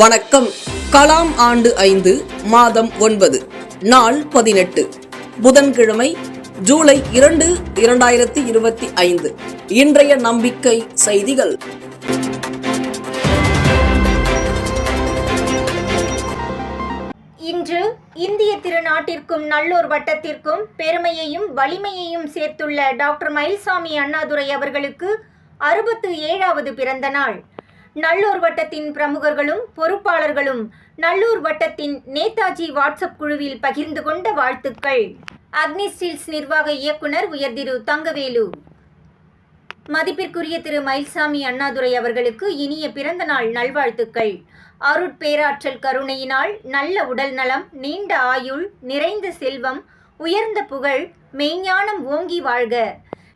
வணக்கம். கலாம் ஆண்டு ஐந்து மாதம் ஒன்பது நாள் பதினெட்டு. புதன்கிழமை ஜூலை இரண்டு இரண்டாயிரத்தி இருபத்தி ஐந்து. இன்றைய நம்பிக்கை செய்திகள். இன்று இந்திய திருநாட்டிற்கும் நல்லோர் வட்டத்திற்கும் பெருமையையும் வலிமையையும் சேர்த்துள்ள டாக்டர் மயில்சாமி அண்ணாதுரை அவர்களுக்கு அறுபத்து ஏழாவது பிறந்த நாள். நல்லூர் வட்டத்தின் பிரமுகர்களும் பொறுப்பாளர்களும் நல்லூர் வட்டத்தின் நேதாஜி வாட்ஸ்அப் குழுவில் பகிர்ந்து கொண்ட வாழ்த்துக்கள். அக்னி ஸ்டீல்ஸ் நிர்வாக இயக்குனர் உயர்திரு தங்கவேலு. மதிப்பிற்குரிய திரு மயில்சாமி அண்ணாதுரை அவர்களுக்கு இனிய பிறந்த நாள் நல்வாழ்த்துக்கள் அருட்பேராற்றல் கருணையினால் நல்ல உடல் நலம் நீண்ட ஆயுள் நிறைந்த செல்வம் உயர்ந்த புகழ் மெய்ஞானம் ஓங்கி வாழ்க.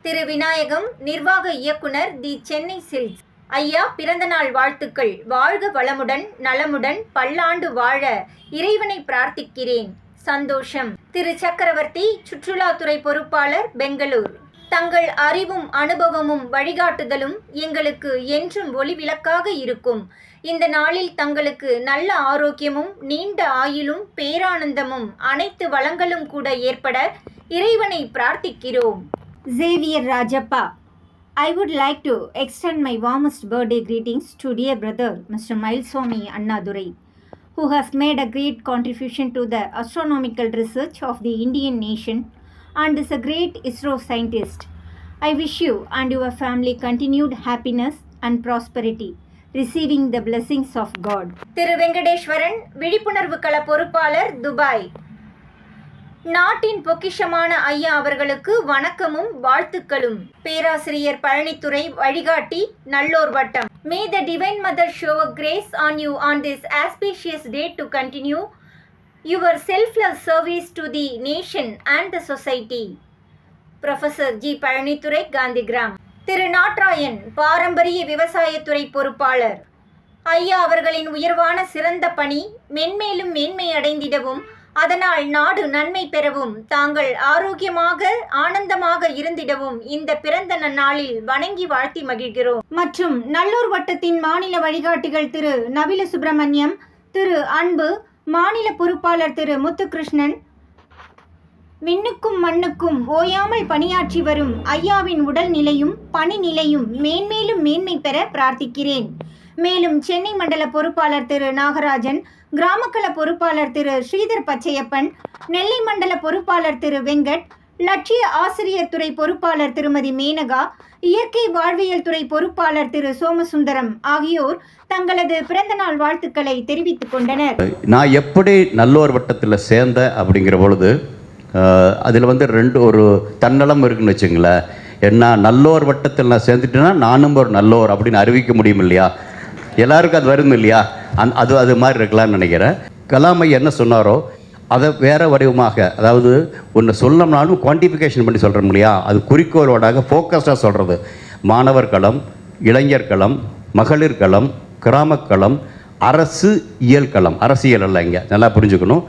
திரு விநாயகம் நிர்வாக இயக்குனர் தி சென்னை சில்க்ஸ். ஐயா பிறந்தநாள் வாழ்த்துக்கள். வாழ்க வளமுடன் நலமுடன் பல்லாண்டு வாழ இறைவனை பிரார்த்திக்கிறேன். சந்தோஷம். திரு. சக்கரவர்த்தி சுற்றுலாத்துறை பொறுப்பாளர் பெங்களூர். தங்கள் அறிவும் அனுபவமும் வழிகாட்டுதலும் எங்களுக்கு என்றும் ஒளிவிளக்காக இருக்கும். இந்த நாளில் தங்களுக்கு நல்ல ஆரோக்கியமும் நீண்ட ஆயுளும் பேரானந்தமும் அனைத்து வளங்களும் கூட ஏற்பட இறைவனை பிரார்த்திக்கிறோம். Xavier Rajappa I would like to extend my warmest birthday greetings to dear brother Mr. Mileswami Annadurai, who has made a great contribution to the astronomical research of the Indian nation and is a great ISRO scientist. I wish you and your family continued happiness and prosperity, receiving the blessings of God. திரு வெங்கடேஸ்வரன் விழிப்புணர்வு கள பொறுப்பாளர் Dubai நாட்டின் பொக்கிஷமான ஐயா அவர்களுக்கு வணக்கமும் வாழ்த்துக்களும். பேராசிரியர் பழனித்துறை வழிகாட்டி நல்லோர் வட்டம். May the divine mother show grace on you on this auspicious day to continue your selfless service to the nation and the society professor G Palanithurai Gandhigram திரு. நாட்ராயன் பாரம்பரிய விவசாயத்துறை பொறுப்பாளர். ஐயா அவர்களின் உயர்வான சிறந்த பணி மென்மேலும் மேன்மையடைந்திடவும் அடைந்திடவும் அதனால் நாடு நன்மை பெறவும் தாங்கள் ஆரோக்கியமாக ஆனந்தமாக இருந்திடவும் இந்த பிறந்த நன்னாளில் வணங்கி வாழ்த்தி மகிழ்கிறோம். மற்றும் நல்லூர் வட்டத்தின் மாநில வழிகாட்டிகள் திரு நவில சுப்பிரமணியம் திரு அன்பு மாநில பொறுப்பாளர் திரு முத்துகிருஷ்ணன் விண்ணுக்கும் மண்ணுக்கும் ஓயாமல் பணியாற்றி வரும் ஐயாவின் உடல் நிலையும் பணி நிலையும் மேன்மேலும் மேன்மை பெற பிரார்த்திக்கிறேன். மேலும் சென்னை மண்டல பொறுப்பாளர் திரு நாகராஜன் கிராமக்கல பொறுப்பாளர் திரு ஸ்ரீதர் பச்சையப்பன் நெல்லை மண்டல பொறுப்பாளர் திரு வெங்கட் லட்சிய ஆசிரியர் துறை பொறுப்பாளர் திருமதி மேனகா இயற்கை வாழ்வியல் துறை பொறுப்பாளர் திரு சோமசுந்தரம் ஆகியோர் தங்களது பிறந்தநாள் வாழ்த்துக்களை தெரிவித்துக் கொண்டனர். நான் எப்படி நல்லோர் வட்டத்தில் சேர்ந்தேன் அப்படிங்கிற பொழுது அதில் வந்து ரெண்டு ஒரு தன்னலம் இருக்குன்னு வச்சுங்களேன். என்ன நல்லோர் வட்டத்தில் நான் சேர்ந்துட்டேன்னா நானும் ஒரு நல்லோர் அப்படின்னு அறிவிக்க முடியும் இல்லையா? எல்லாருக்கும் அது வரும் இல்லையா? அந் அது அது மாதிரி இருக்கலாம்னு நினைக்கிறேன். கலாமை என்ன சொன்னாரோ அதை வேறு வடிவமாக அதாவது ஒன்று சொல்லணும்னாலும் குவான்டிஃபிகேஷன் பண்ணி சொல்கிறோம் இல்லையா? அது குறிக்கோளோடாக ஃபோக்கஸ்டாக சொல்கிறது மாணவர் களம் இளைஞர் களம் மகளிர் களம் கிராமக் களம் அரசு இயல் களம். அரசியல் அல்ல இங்கே. நல்லா புரிஞ்சுக்கணும்.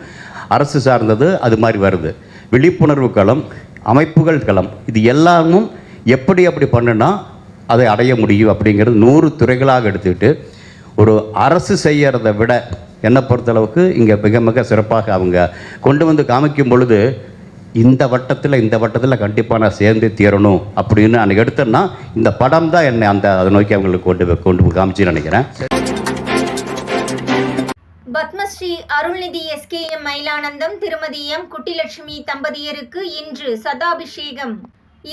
அரசு சார்ந்தது அது மாதிரி வருது. விழிப்புணர்வு களம் அமைப்புகள் களம். இது எல்லாமும் எப்படி அப்படி பண்ணுனா அதை அடைய முடியும் அப்படிங்கிறது நூறு துறைகளாக எடுத்துக்கிட்டு ஒரு அரசு செய்யறதை விட என்னை பொறுத்தளவுக்கு இங்கே மிக மிக சிறப்பாக அவங்க கொண்டு வந்து காமிக்கும் பொழுது இந்த வட்டத்தில் இந்த வட்டத்தில் கண்டிப்பாக நான் சேர்ந்து தீரணும் அப்படின்னு நான் எடுத்தேன்னா இந்த படம் தான் என்னை அந்த அதை நோக்கி அவங்களுக்கு கொண்டு கொண்டு காமிச்சு நினைக்கிறேன். பத்மஸ்ரீ அருள்நிதி எஸ்கேஎம் மயிலானந்தம் திருமதி எம் குட்டிலட்சுமி தம்பதியருக்கு இன்று சதாபிஷேகம்.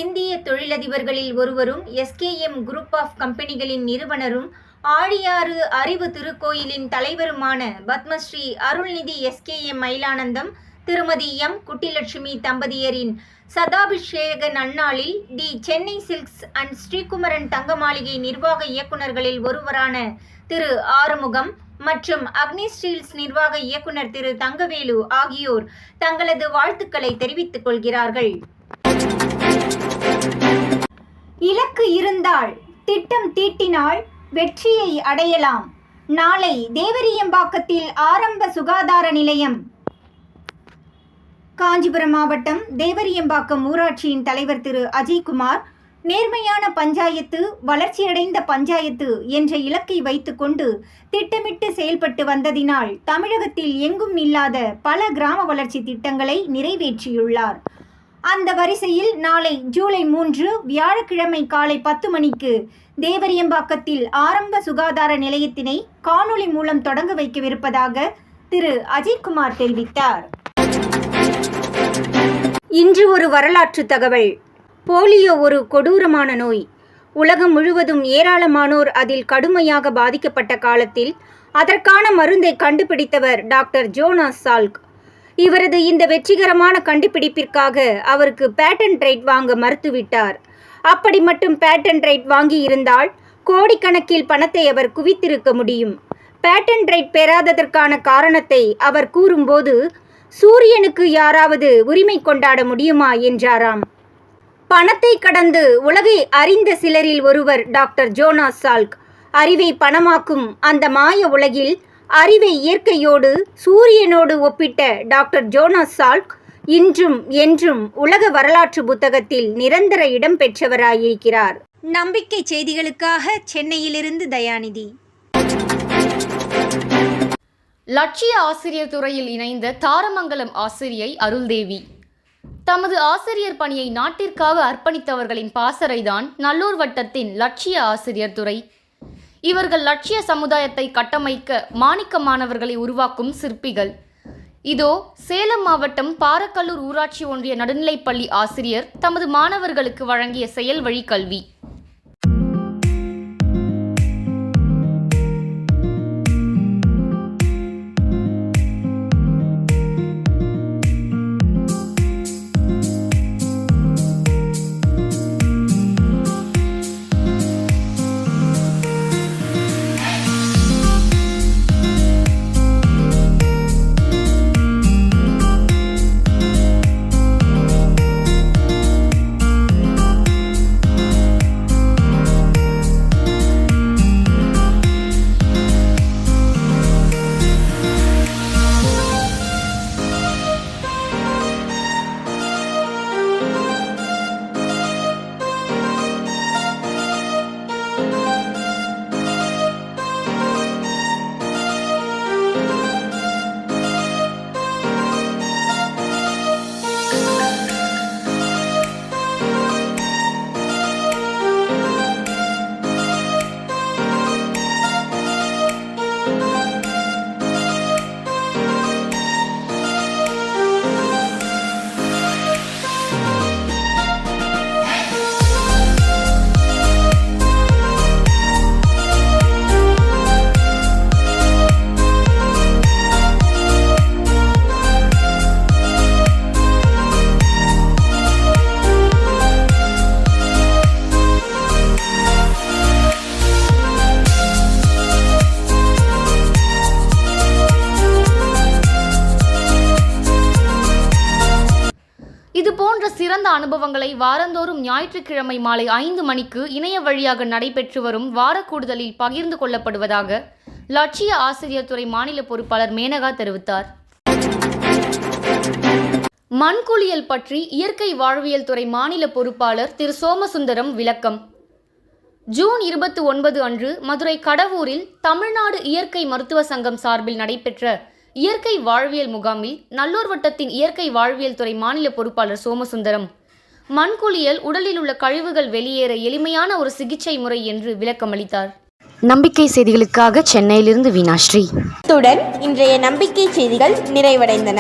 இந்திய தொழிலதிபர்களில் ஒருவரும் எஸ்கேஎம் குரூப் ஆஃப் கம்பெனிகளின் நிறுவனரும் ஆழியாறு அறிவு திருக்கோயிலின் தலைவருமான பத்மஸ்ரீ அருள்நிதி எஸ்கேஎம் மயிலானந்தம் திருமதி எம் குட்டிலட்சுமி தம்பதியரின் சதாபிஷேக நன்னாளில் the Chennai silks and Sreekumaran Thanga Maligai நிர்வாக இயக்குநர்களில் ஒருவரான திரு ஆறுமுகம் மற்றும் அக்னி ஸ்டீல்ஸ் நிர்வாக இயக்குனர் திரு தங்கவேலு ஆகியோர் தங்களது வாழ்த்துக்களை தெரிவித்துக் கொள்கிறார்கள். இலக்கு இருந்தால் திட்டம் தீட்டினால் வெற்றியை அடையலாம். நாளை தேவரியம்பாக்கத்தில் ஆரம்ப சுகாதார நிலையம். காஞ்சிபுரம் மாவட்டம் தேவரியம்பாக்கம் ஊராட்சியின் தலைவர் திரு அஜய்குமார் நேர்மையான பஞ்சாயத்து வளர்ச்சியடைந்த பஞ்சாயத்து என்ற இலக்கை வைத்துக்கொண்டு திட்டமிட்டு செயல்பட்டு வந்ததினால் தமிழகத்தில் எங்கும் இல்லாத பல கிராம வளர்ச்சி திட்டங்களை நிறைவேற்றியுள்ளார். அந்த வரிசையில் நாளை ஜூலை மூன்று வியாழக்கிழமை காலை பத்து மணிக்கு தேவரியம்பாக்கத்தில் ஆரம்ப சுகாதார நிலையத்தினை காணொளி மூலம் தொடங்க வைக்கவிருப்பதாக திரு. அஜய்குமார் தெரிவித்தார். இன்று ஒரு வரலாற்று தகவல். போலியோ ஒரு கொடூரமான நோய். உலகம் முழுவதும் ஏராளமானோர் அதில் கடுமையாக பாதிக்கப்பட்ட காலத்தில் அதற்கான மருந்தை கண்டுபிடித்தவர் டாக்டர் ஜோனாஸ் சால்க். இவரது இந்த வெற்றிகரமான கண்டுபிடிப்பிற்காக அவருக்கு பேட்டன் ரைட் வாங்க மறுத்துவிட்டார். அப்படி மட்டும் பேட்டன் ரைட் வாங்கி இருந்தால் கோடிக்கணக்கில் பணத்தை அவர் குவித்திருக்க முடியும். பேட்டன் ரைட் பெறாததற்கான காரணத்தை அவர் கூறும்போது சூரியனுக்கு யாராவது உரிமை கொண்டாட முடியுமா என்றாராம். பணத்தை கடந்து உலகை அறிந்த சிலரில் ஒருவர் டாக்டர் ஜோனா சால்க். அறிவை பணமாக்கும் அந்த மாய உலகில் அறிவை இயற்கையோடு சூரியனோடு ஒப்பிட்ட டாக்டர் ஜோனஸ் சால்க் இன்றும் என்றும் உலக வரலாற்று புத்தகத்தில் நிரந்தர இடம் பெற்றவராயிருக்கிறார். நம்பிக்கை செய்திகளுக்காக சென்னையிலிருந்து தயாநிதி. லட்சிய ஆசிரியர் துறையில் இணைந்த தாரமங்கலம் ஆசிரியை அருள்தேவி. தமது ஆசிரியர் பணியை நாட்டிற்காக அர்ப்பணித்தவர்களின் பாசறைதான் நல்லூர் வட்டத்தின் லட்சிய ஆசிரியர் துறை. இவர்கள் லட்சிய சமுதாயத்தை கட்டமைக்க மாணிக்க மாணவர்களை உருவாக்கும் சிற்பிகள். இதோ சேலம் மாவட்டம் பாரக்கல்லூர் ஊராட்சி ஒன்றிய நடுநிலைப்பள்ளி ஆசிரியர் தமது மாணவர்களுக்கு வழங்கிய செயல் வழி கல்வி. சிறந்த அனுபவங்களை வாரந்தோறும் ஞாயிற்றுக்கிழமை மாலை ஐந்து மணிக்கு இணைய வழியாக நடைபெற்று வரும் வார கூடுதலில் பகிர்ந்து கொள்ளப்படுவதாக லட்சிய ஆசிரியர் துறை மாநில பொறுப்பாளர் மேனகா தெரிவித்தார். மண்குளியல் பற்றி இயற்கை வாழ்வியல் துறை மாநில பொறுப்பாளர் திரு சோமசுந்தரம் விளக்கம். ஜூன் இருபத்தி ஒன்பது அன்று மதுரை கடவூரில் தமிழ்நாடு இயற்கை மருத்துவ சங்கம் சார்பில் நடைபெற்ற இயற்கை வாழ்வியல் முகாமில் நல்லூர் வட்டத்தின் இயற்கை வாழ்வியல் துறை மாநில பொறுப்பாளர் சோமசுந்தரம். மண்குளியல் உடலில் உள்ள கழிவுகள் வெளியேற எளிமையான ஒரு சிகிச்சை முறை என்று விளக்கமளித்தார் நம்பிக்கை செய்திகளுக்காக சென்னையிலிருந்து வீணாஸ்ரீ இத்துடன் இன்றைய நம்பிக்கை செய்திகள் நிறைவடைந்தன.